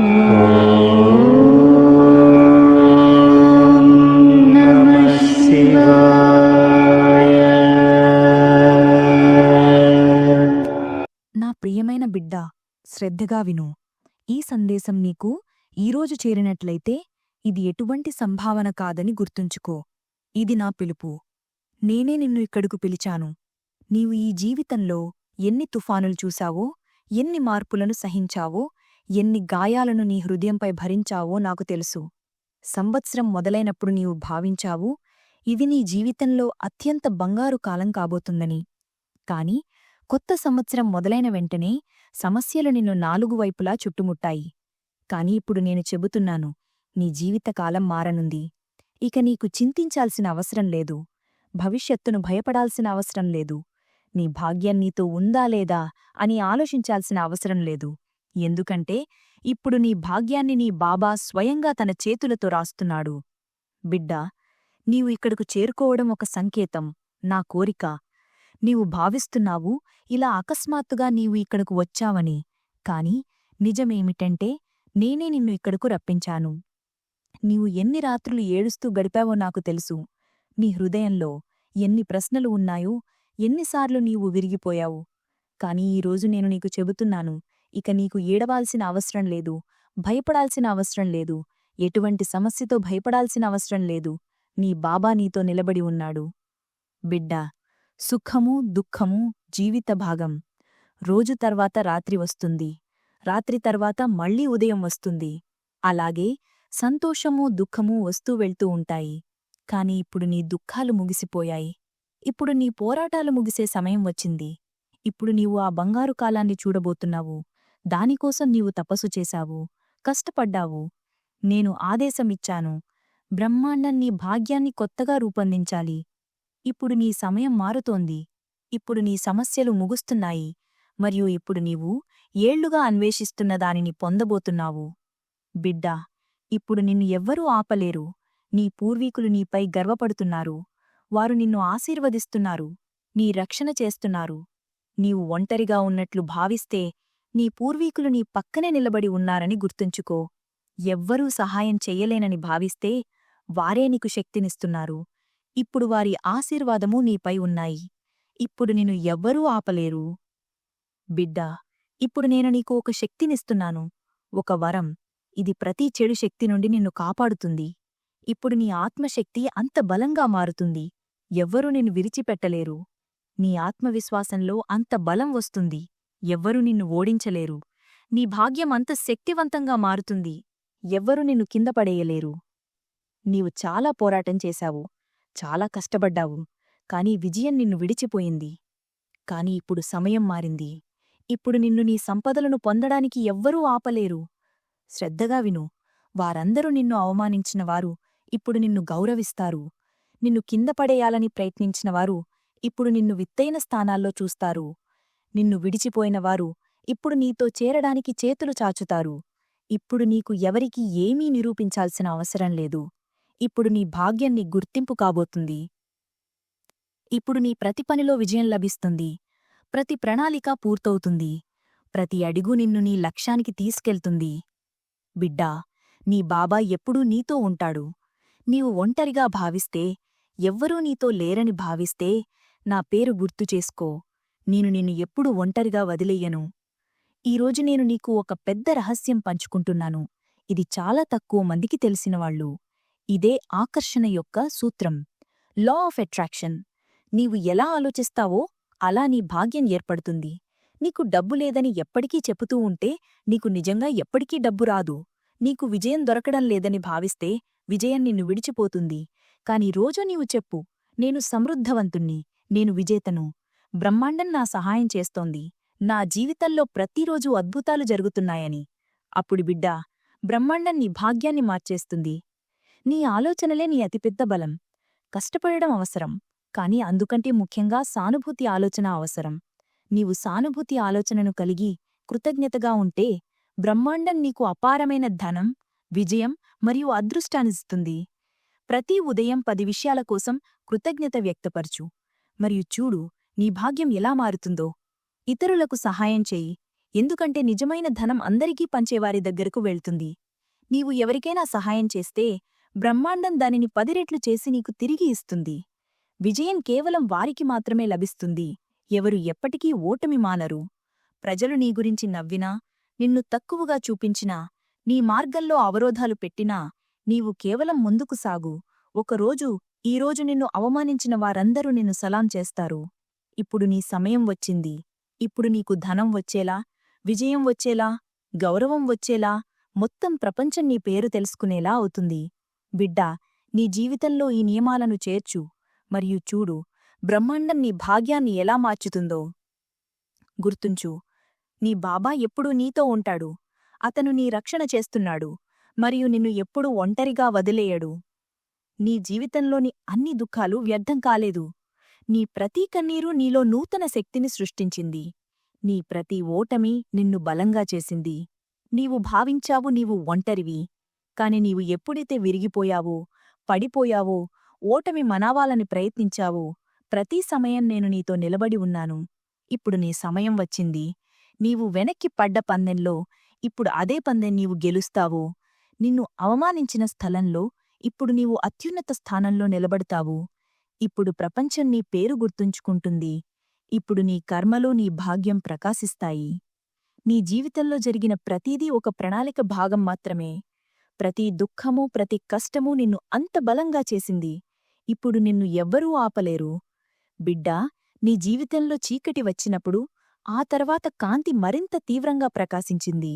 నా ప్రియమైన బిడ్డ శ్రద్ధగా విను. ఈ సందేశం నీకు ఈరోజు చేరినట్లయితే ఇది ఎటువంటి సంభావన కాదని గుర్తుంచుకో. ఇది నా పిలుపు. నేనే నిన్ను ఇక్కడకు పిలిచాను. నీవు ఈ జీవితంలో ఎన్ని తుఫానులు చూశావో ఎన్ని మార్పులను సహించావో ఎన్ని గాయాలను నీ హృదయంపై భరించావో నాకు తెలుసు. సంవత్సరం మొదలైనప్పుడు నీవు భావించావు ఇది నీ జీవితంలో అత్యంత బంగారు కాలం కాబోతుందని. కాని కొత్త సంవత్సరం మొదలైన వెంటనే సమస్యలు నిన్ను నాలుగు వైపులా చుట్టుముట్టాయి. కాని ఇప్పుడు నేను చెబుతున్నాను నీ జీవితకాలం మారనుంది. ఇక నీకు చింతించాల్సిన అవసరం లేదు. భవిష్యత్తును భయపడాల్సిన అవసరం లేదు. నీ భాగ్యం నీతో ఉందా లేదా అని ఆలోచించాల్సిన అవసరం లేదు. ఎందుకంటే ఇప్పుడు నీ భాగ్యాన్ని నీ బాబా స్వయంగా తన చేతులతో రాస్తున్నాడు. బిడ్డా నీవు ఇక్కడకు చేరుకోవడం ఒక సంకేతం నా కోరిక. నీవు భావిస్తున్నావు ఇలా అకస్మాత్తుగా నీవు ఇక్కడకు వచ్చావని. కాని నిజమేమిటంటే నేనే నిన్ను ఇక్కడకు రప్పించాను. నీవు ఎన్ని రాత్రులు ఏడుస్తూ గడిపావో నాకు తెలుసు. నీ హృదయంలో ఎన్ని ప్రశ్నలు ఉన్నాయో ఎన్నిసార్లు నీవు విరిగిపోయావు. కాని ఈరోజు నేను నీకు చెబుతున్నాను ఇక నీకు ఏడవాల్సిన అవసరం లేదు భయపడాల్సిన అవసరం లేదు ఎటువంటి సమస్యతో భయపడాల్సిన అవసరం లేదు నీ బాబా నీతో నిలబడి ఉన్నాడు. బిడ్డా సుఖము దుఃఖము జీవిత భాగం. రోజు తర్వాత రాత్రి వస్తుంది. రాత్రి తర్వాత మళ్ళీ ఉదయం వస్తుంది. అలాగే సంతోషము దుఃఖము వస్తూ వెళ్తూ ఉంటాయి. కాని ఇప్పుడు నీ దుఃఖాలు ముగిసిపోయాయి. ఇప్పుడు నీ పోరాటాలు ముగిసే సమయం వచ్చింది. ఇప్పుడు నీవు ఆ బంగారు కాలాన్ని చూడబోతున్నావు. దానికోసం నీవు తపస్సు చేశావు కష్టపడ్డావు. నేను ఆదేశమిచ్చాను. బ్రహ్మాండం నీ భాగ్యాన్ని కొత్తగా రూపొందించాలి. ఇప్పుడు నీ సమయం మారుతోంది. ఇప్పుడు నీ సమస్యలు ముగుస్తున్నాయి. మరియు ఇప్పుడు నీవు ఏళ్ళుగా అన్వేషిస్తున్న దానిని పొందబోతున్నావు. బిడ్డా ఇప్పుడు నిన్ను ఎవ్వరూ ఆపలేరు. నీ పూర్వీకులు నీపై గర్వపడుతున్నారు. వారు నిన్ను ఆశీర్వదిస్తున్నారు. నీ రక్షణ చేస్తున్నారు. నీవు ఒంటరిగా ఉన్నట్లు భావిస్తే నీ పూర్వీకులు నీ పక్కనే నిలబడి ఉన్నారని గుర్తుంచుకో. ఎవ్వరూ సహాయం చెయ్యలేనని భావిస్తే వారే నీకు శక్తినిస్తున్నారు. ఇప్పుడు వారి ఆశీర్వాదమూ నీపై ఉన్నాయి. ఇప్పుడు నిన్ను ఎవ్వరూ ఆపలేరు. బిడ్డా ఇప్పుడు నేను నీకు ఒక శక్తినిస్తున్నాను. ఒక వరం ఇది ప్రతి చెడు శక్తి నుండి నిన్ను కాపాడుతుంది. ఇప్పుడు నీ ఆత్మశక్తి అంత బలంగా మారుతుంది. ఎవ్వరూ నిన్ను విరిచిపెట్టలేరు. నీ ఆత్మవిశ్వాసంలో అంత బలం వస్తుంది. ఎవ్వరూ నిన్ను ఓడించలేరు. నీ భాగ్యం అంత శక్తివంతంగా మారుతుంది. ఎవ్వరూ నిన్ను కింద పడేయలేరు. నీవు చాలా పోరాటం చేశావు. చాలా కష్టపడ్డావు. కాని విజయం నిన్ను విడిచిపోయింది. కాని ఇప్పుడు సమయం మారింది. ఇప్పుడు నిన్ను నీ సంపదలను పొందడానికి ఎవ్వరూ ఆపలేరు. శ్రద్ధగా విను. వారందరూ నిన్ను అవమానించినవారు ఇప్పుడు నిన్ను గౌరవిస్తారు. నిన్ను కింద పడేయాలని ప్రయత్నించినవారు ఇప్పుడు నిన్ను విత్తైన స్థానాల్లో చూస్తారు. నిన్ను విడిచిపోయినవారు ఇప్పుడు నీతో చేరడానికి చేతులు చాచుతారు. ఇప్పుడు నీకు ఎవరికీ ఏమీ నిరూపించాల్సిన అవసరం లేదు. ఇప్పుడు నీ భాగ్యం నీ గుర్తింపు కాబోతుంది. ఇప్పుడు నీ ప్రతి పనిలో విజయం లభిస్తుంది. ప్రతి ప్రణాళిక పూర్తవుతుంది. ప్రతి అడుగు నిన్ను నీ లక్ష్యానికి తీసుకెళ్తుంది. బిడ్డా నీ బాబా ఎప్పుడూ నీతో ఉంటాడు. నీవు ఒంటరిగా భావిస్తే ఎవ్వరూ నీతో లేరని భావిస్తే నా పేరు గుర్తు చేసుకో. నేను నిన్ను ఎప్పుడూ ఒంటరిగా వదిలేయను. ఈరోజు నేను నీకు ఒక పెద్ద రహస్యం పంచుకుంటున్నాను. ఇది చాలా తక్కువ మందికి తెలిసినవాళ్ళు ఇదే ఆకర్షణ యొక్క సూత్రం. Law of attraction. నీవు ఎలా ఆలోచిస్తావో అలా నీ భాగ్యం ఏర్పడుతుంది. నీకు డబ్బు లేదని ఎప్పటికీ చెబుతూ ఉంటే నీకు నిజంగా ఎప్పటికీ డబ్బు రాదు. నీకు విజయం దొరకడం లేదని భావిస్తే విజయం నిన్ను విడిచిపోతుంది. కాని రోజు నీవు చెప్పు నేను సమృద్ధవంతుణ్ణి నేను విజేతను. బ్రహ్మాండం నా సహాయం చేస్తోంది. నా జీవితంలో ప్రతిరోజూ అద్భుతాలు జరుగుతున్నాయని. అప్పుడు బిడ్డా బ్రహ్మాండం నీ భాగ్యాన్ని మార్చేస్తుంది. నీ ఆలోచనలే నీ అతిపెద్ద బలం. కష్టపడడం అవసరం కాని అందుకంటే ముఖ్యంగా సానుభూతి ఆలోచన అవసరం. నీవు సానుభూతి ఆలోచనను కలిగి కృతజ్ఞతగా ఉంటే బ్రహ్మాండం నీకు అపారమైన ధనం విజయం మరియు అదృష్టాన్నిస్తుంది ప్రతి ఉదయం పది విషయాల కోసం కృతజ్ఞత వ్యక్తపరచు. మరియు చూడు నీ భాగ్యం ఎలా మారుతుందో. ఇతరులకు సహాయం చేయి. ఎందుకంటే నిజమైన ధనం అందరికీ పంచేవారి దగ్గరకు వెళ్తుంది. నీవు ఎవరికైనా సహాయం చేస్తే బ్రహ్మాండం దానిని పది రెట్లు చేసి నీకు తిరిగి ఇస్తుంది. విజయం కేవలం వారికి మాత్రమే లభిస్తుంది. ఎవరు ఎప్పటికీ ఓటమి మానరు. ప్రజలు నీ గురించి నవ్వినా నిన్ను తక్కువగా చూపించినా నీ మార్గంలో అవరోధాలు పెట్టినా నీవు కేవలం ముందుకు సాగు. ఒకరోజు ఈరోజు నిన్ను అవమానించిన వారందరూ నిన్ను సలాం చేస్తారు. ఇప్పుడు నీ సమయం వచ్చింది. ఇప్పుడు నీకు ధనం వచ్చేలా విజయం వచ్చేలా గౌరవం వచ్చేలా మొత్తం ప్రపంచం నీ పేరు తెలుసుకునేలా అవుతుంది. బిడ్డా నీ జీవితంలో ఈ నియమాలను చేర్చు. మరియు చూడు బ్రహ్మాండం నీ భాగ్యాన్ని ఎలా మార్చుతుందో. గుర్తుంచు నీ బాబా ఎప్పుడూ నీతో ఉంటాడు. అతను నీ రక్షణ చేస్తున్నాడు. మరియు నిన్ను ఎప్పుడూ ఒంటరిగా వదిలేయడు. నీ జీవితంలోని అన్ని దుఃఖాలు వ్యర్థం కాలేదు. నీ ప్రతి కన్నీరు నీలో నూతన శక్తిని సృష్టించింది. నీ ప్రతి ఓటమి నిన్ను బలంగా చేసింది. నీవు భావించావు నీవు ఒంటరివి. కాని నీవు ఎప్పుడైతే విరిగిపోయావో పడిపోయావో ఓటమి మనావాలని ప్రయత్నించావో ప్రతి సమయం నేను నీతో నిలబడి ఉన్నాను. ఇప్పుడు నీ సమయం వచ్చింది. నీవు వెనక్కి పడ్డ పందెంలో ఇప్పుడు అదే పందెం నీవు గెలుస్తావో నిన్ను అవమానించిన స్థలంలో ఇప్పుడు నీవు అత్యున్నత స్థానంలో నిలబడతావు. ఇప్పుడు ప్రపంచం నీ పేరు గుర్తుంచుకుంటుంది. ఇప్పుడు నీ కర్మలో నీ భాగ్యం ప్రకాశిస్తాయి. నీ జీవితంలో జరిగిన ప్రతీదీ ఒక ప్రణాళిక భాగం మాత్రమే. ప్రతి దుఃఖమూ ప్రతి కష్టమూ నిన్ను అంత బలంగా చేసింది. ఇప్పుడు నిన్ను ఎవ్వరూ ఆపలేరు. బిడ్డా నీ జీవితంలో చీకటి వచ్చినప్పుడు ఆ తర్వాత కాంతి మరింత తీవ్రంగా ప్రకాశించింది.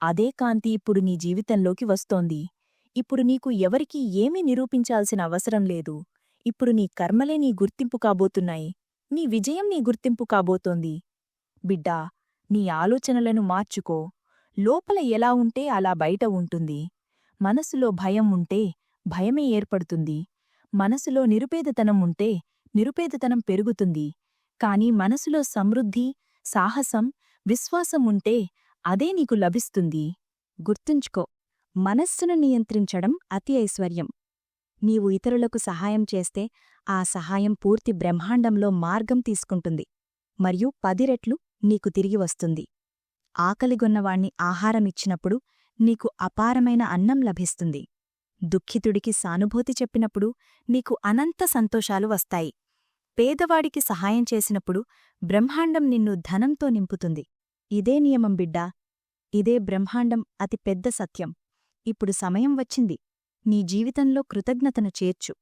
అదే కాంతి ఇప్పుడు నీ జీవితంలోకి వస్తోంది. ఇప్పుడు నీకు ఎవరికీ ఏమీ నిరూపించాల్సిన అవసరం లేదు. ఇప్పుడు నీ కర్మలే నీ గుర్తింపు కాబోతున్నాయి. నీ విజయం నీ గుర్తింపు కాబోతోంది. బిడ్డా నీ ఆలోచనలను మార్చుకో. లోపల ఎలా ఉంటే అలా బయట ఉంటుంది. మనసులో భయం ఉంటే భయమే ఏర్పడుతుంది. మనసులో నిరుపేదతనం ఉంటే నిరుపేదతనం పెరుగుతుంది. కాని మనసులో సమృద్ధి సాహసం విశ్వాసం ఉంటే అదే నీకు లభిస్తుంది. గుర్తుంచుకో మనస్సును నియంత్రించడం అతి ఐశ్వర్యం. నీవు ఇతరులకు సహాయం చేస్తే ఆ సహాయం పూర్తి బ్రహ్మాండంలో మార్గం తీసుకుంటుంది. మరియు పది రెట్లు నీకు తిరిగి వస్తుంది. ఆకలిగొన్నవాణ్ణి ఆహారమిచ్చినప్పుడు నీకు అపారమైన అన్నం లభిస్తుంది. దుఃఖితుడికి సానుభూతి చెప్పినప్పుడు నీకు అనంత సంతోషాలు వస్తాయి. పేదవాడికి సహాయం చేసినప్పుడు బ్రహ్మాండం నిన్ను ధనంతో నింపుతుంది. ఇదే నియమం బిడ్డా. ఇదే బ్రహ్మాండం అతి పెద్ద సత్యం. ఇప్పుడు సమయం వచ్చింది. నీ జీవితంలో కృతజ్ఞతను చేర్చు.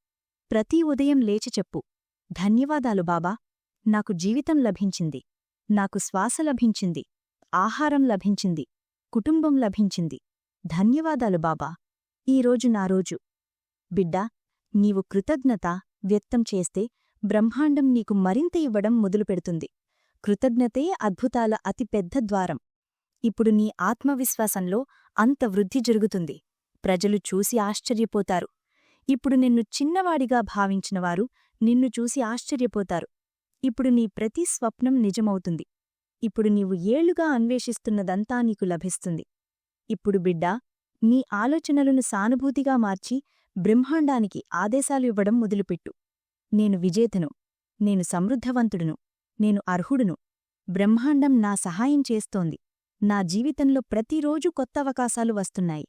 ప్రతి ఉదయం లేచి చెప్పు. ధన్యవాదాలు బాబా. నాకు జీవితం లభించింది. నాకు శ్వాస లభించింది. ఆహారం లభించింది. కుటుంబం లభించింది. ధన్యవాదాలు బాబా. ఈరోజు నా రోజు. బిడ్డా నీవు కృతజ్ఞత వ్యక్తం చేస్తే బ్రహ్మాండం నీకు మరింత ఇవ్వడం మొదలుపెడుతుంది. కృతజ్ఞతే అద్భుతాల అతి పెద్ద ద్వారం. ఇప్పుడు నీ ఆత్మవిశ్వాసంలో అంత వృద్ధి జరుగుతుంది. ప్రజలు చూసి ఆశ్చర్యపోతారు. ఇప్పుడు నిన్ను చిన్నవాడిగా భావించినవారు నిన్ను చూసి ఆశ్చర్యపోతారు. ఇప్పుడు నీ ప్రతి స్వప్నం నిజమవుతుంది. ఇప్పుడు నీవు ఏళ్ళుగా అన్వేషిస్తున్నదంతా నీకు లభిస్తుంది. ఇప్పుడు బిడ్డా నీ ఆలోచనలను సానుభూతిగా మార్చి బ్రహ్మాండానికి ఆదేశాలు ఇవ్వడం మొదలుపెట్టు. నేను విజేతను. నేను సమృద్ధవంతుడును. నేను అర్హుడును. బ్రహ్మాండం నా సహాయం చేస్తోంది. నా జీవితంలో ప్రతిరోజూ కొత్త అవకాశాలు వస్తున్నాయి.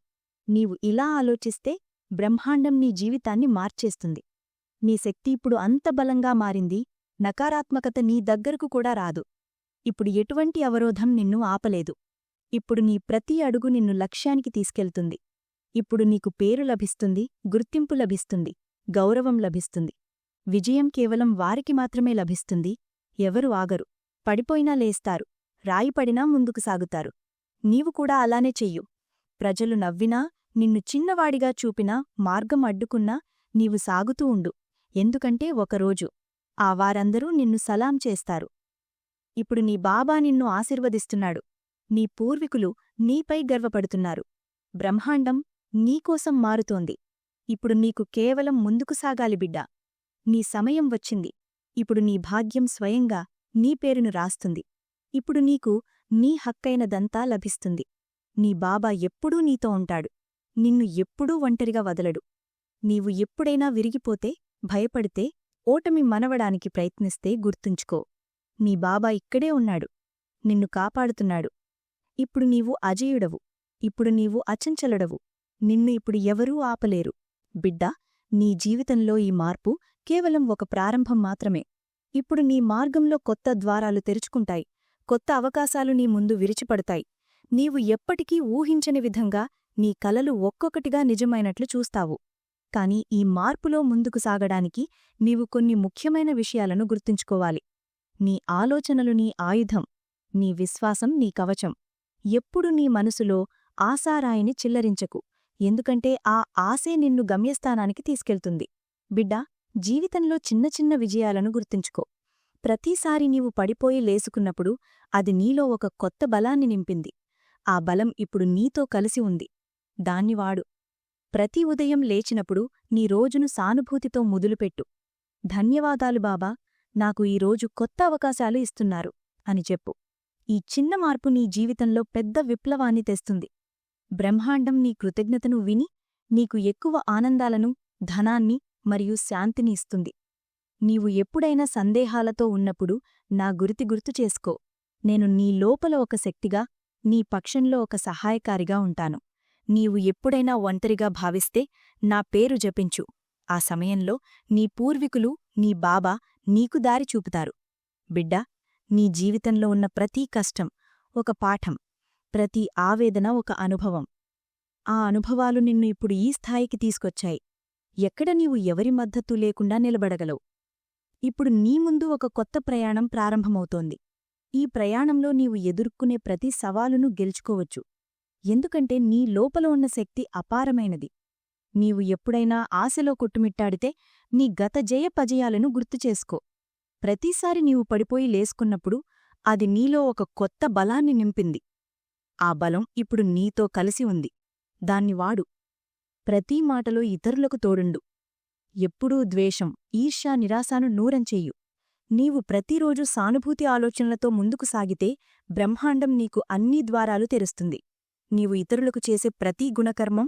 నీవు ఇలా ఆలోచిస్తే బ్రహ్మాండం నీ జీవితాన్ని మార్చేస్తుంది. నీ శక్తి ఇప్పుడు అంత బలంగా మారింది నకారాత్మకత నీ దగ్గరకు కూడా రాదు. ఇప్పుడు ఎటువంటి అవరోధం నిన్ను ఆపలేదు. ఇప్పుడు నీ ప్రతి అడుగు నిన్ను లక్ష్యానికి తీసుకెళ్తుంది. ఇప్పుడు నీకు పేరు లభిస్తుంది గుర్తింపు లభిస్తుంది గౌరవం లభిస్తుంది. విజయం కేవలం వారికి మాత్రమే లభిస్తుంది ఎవరు ఆగరు పడిపోయినా లేస్తారు రాయిపడినా ముందుకు సాగుతారు. నీవు కూడా అలానే చెయ్యు. ప్రజలు నవ్వినా నిన్ను చిన్నవాడిగా చూపినా మార్గం అడ్డుకున్నా నీవు సాగుతూ ఉండు. ఎందుకంటే ఒకరోజు ఆ వారందరూ నిన్ను సలాం చేస్తారు. ఇప్పుడు నీ బాబా నిన్ను ఆశీర్వదిస్తున్నాడు. నీ పూర్వీకులు నీపై గర్వపడుతున్నారు. బ్రహ్మాండం నీకోసం మారుతోంది. ఇప్పుడు నీకు కేవలం ముందుకు సాగాలి బిడ్డా. నీ సమయం వచ్చింది. ఇప్పుడు నీ భాగ్యం స్వయంగా నీ పేరును రాస్తుంది. ఇప్పుడు నీకు నీ హక్కైనదంతా లభిస్తుంది. నీ బాబా ఎప్పుడూ నీతో ఉంటాడు. నిన్ను ఎప్పుడూ ఒంటరిగా వదలడు. నీవు ఎప్పుడైనా విరిగిపోతే భయపడితే ఓటమి మనవడానికి ప్రయత్నిస్తే గుర్తుంచుకో. నీ బాబా ఇక్కడే ఉన్నాడు. నిన్ను కాపాడుతున్నాడు. ఇప్పుడు నీవు అజేయుడవు. ఇప్పుడు నీవు అచంచలుడవు. నిన్ను ఇప్పుడు ఎవరూ ఆపలేరు. బిడ్డా నీ జీవితంలో ఈ మార్పు కేవలం ఒక ప్రారంభం మాత్రమే. ఇప్పుడు నీ మార్గంలో కొత్త ద్వారాలు తెరుచుకుంటాయి. కొత్త అవకాశాలు నీ ముందు విరిచిపడతాయి. నీవు ఎప్పటికీ ఊహించని విధంగా నీ కలలు ఒక్కొక్కటిగా నిజమైనట్లు చూస్తావు. కాని ఈ మార్పులో ముందుకు సాగడానికి నీవు కొన్ని ముఖ్యమైన విషయాలను గుర్తుంచుకోవాలి. నీ ఆలోచనలు నీ ఆయుధం నీ విశ్వాసం నీ కవచం. ఎప్పుడు నీ మనసులో ఆశారాయిని చిల్లరించకు. ఎందుకంటే ఆ ఆశే నిన్ను గమ్యస్థానానికి తీసుకెళ్తుంది. బిడ్డా జీవితంలో చిన్న చిన్న విజయాలను గుర్తుంచుకో. ప్రతిసారి నీవు పడిపోయి లేసుకున్నప్పుడు అది నీలో ఒక కొత్త బలాన్ని నింపింది. ఆ బలం ఇప్పుడు నీతో కలిసి ఉంది. దాన్నివాడు ప్రతి ఉదయం లేచినప్పుడు నీ రోజును సానుభూతితో ముదులుపెట్టు. ధన్యవాదాలు బాబా నాకు ఈరోజు కొత్త అవకాశాలు ఇస్తున్నారు అని చెప్పు. ఈ చిన్న మార్పు నీ జీవితంలో పెద్ద విప్లవాన్ని తెస్తుంది. బ్రహ్మాండం నీ కృతజ్ఞతను విని నీకు ఎక్కువ ఆనందాలను ధనాన్ని మరియు శాంతిని ఇస్తుంది. నీవు ఎప్పుడైనా సందేహాలతో ఉన్నప్పుడు నా గురితి గుర్తు చేసుకో. నేను నీ లోపల ఒక శక్తిగా నీ పక్షంలో ఒక సహాయకారిగా ఉంటాను. నీవు ఎప్పుడైనా ఒంటరిగా భావిస్తే నా పేరు జపించు. ఆ సమయంలో నీ పూర్వీకులు నీ బాబా నీకు దారి చూపుతారు. బిడ్డా నీ జీవితంలో ఉన్న ప్రతి కష్టం ఒక పాఠం ప్రతి ఆవేదన ఒక అనుభవం. ఆ అనుభవాలు నిన్ను ఇప్పుడు ఈ స్థాయికి తీసుకొచ్చాయి. ఎక్కడ నీవు ఎవరి మద్దతు లేకుండా నిలబడగలవు. ఇప్పుడు నీ ముందు ఒక కొత్త ప్రయాణం ప్రారంభమవుతోంది. ఈ ప్రయాణంలో నీవు ఎదుర్కొనే ప్రతి సవాలును గెలుచుకోవచ్చు. ఎందుకంటే నీ లోపల ఉన్న శక్తి అపారమైనది. నీవు ఎప్పుడైనా ఆశలో కొట్టుమిట్టాడితే నీ గత జయ పజయాలను గుర్తుచేసుకో ప్రతిసారి నీవు పడిపోయి లేసుకున్నప్పుడు అది నీలో ఒక కొత్త బలాన్ని నింపింది. ఆ బలం ఇప్పుడు నీతో కలిసి ఉంది. దాన్ని వాడు. ప్రతి మాటలో ఇతరులకు తోడుండు. ఎప్పుడూ ద్వేషం ఈర్ష్యా నిరాశాను నూరంచెయ్యు నీవు ప్రతిరోజు సానుభూతి ఆలోచనలతో ముందుకు సాగితే బ్రహ్మాండం నీకు అన్ని ద్వారాలు తెరుస్తుంది. నీవు ఇతరులకు చేసే ప్రతి గుణకర్మం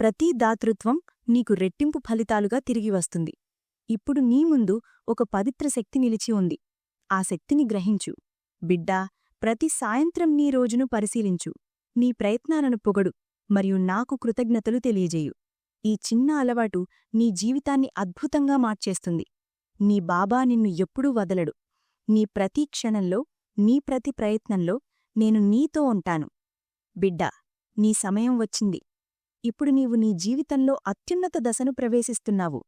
ప్రతి దాతృత్వం నీకు రెట్టింపు ఫలితాలుగా తిరిగి వస్తుంది. ఇప్పుడు నీ ముందు ఒక పవిత్ర శక్తి నిలిచి ఉంది. ఆ శక్తిని గ్రహించు. బిడ్డా ప్రతి సాయంత్రం నీ రోజును పరిశీలించు. నీ ప్రయత్నాలను పొగడు మరియు నాకు కృతజ్ఞతలు తెలియజేయు. ఈ చిన్న అలవాటు నీ జీవితాన్ని అద్భుతంగా మార్చేస్తుంది. నీ బాబా నిన్ను ఎప్పుడూ వదలడు. నీ ప్రతి క్షణంలో నీ ప్రతి ప్రయత్నంలో నేను నీతో ఉంటాను. బిడ్డా నీ సమయం వచ్చింది. ఇప్పుడు నీవు నీ జీవితంలో అత్యున్నత దశను ప్రవేశిస్తున్నావు.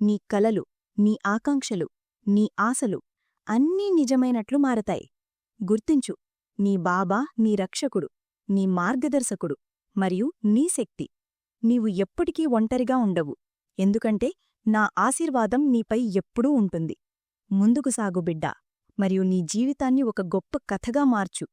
నీ కలలు నీ ఆకాంక్షలు నీ ఆశలు అన్నీ నిజమైనట్లు మారతాయి. గుర్తించు నీ బాబా నీ రక్షకుడు నీ మార్గదర్శకుడు మరియు నీ శక్తి. నీవు ఎప్పటికీ ఒంటరిగా ఉండవు. ఎందుకంటే నా ఆశీర్వాదం నీపై ఎప్పుడూ ఉంటుంది. ముందుకు సాగు బిడ్డా మరియు నీ జీవితాన్ని ఒక గొప్ప కథగా మార్చు.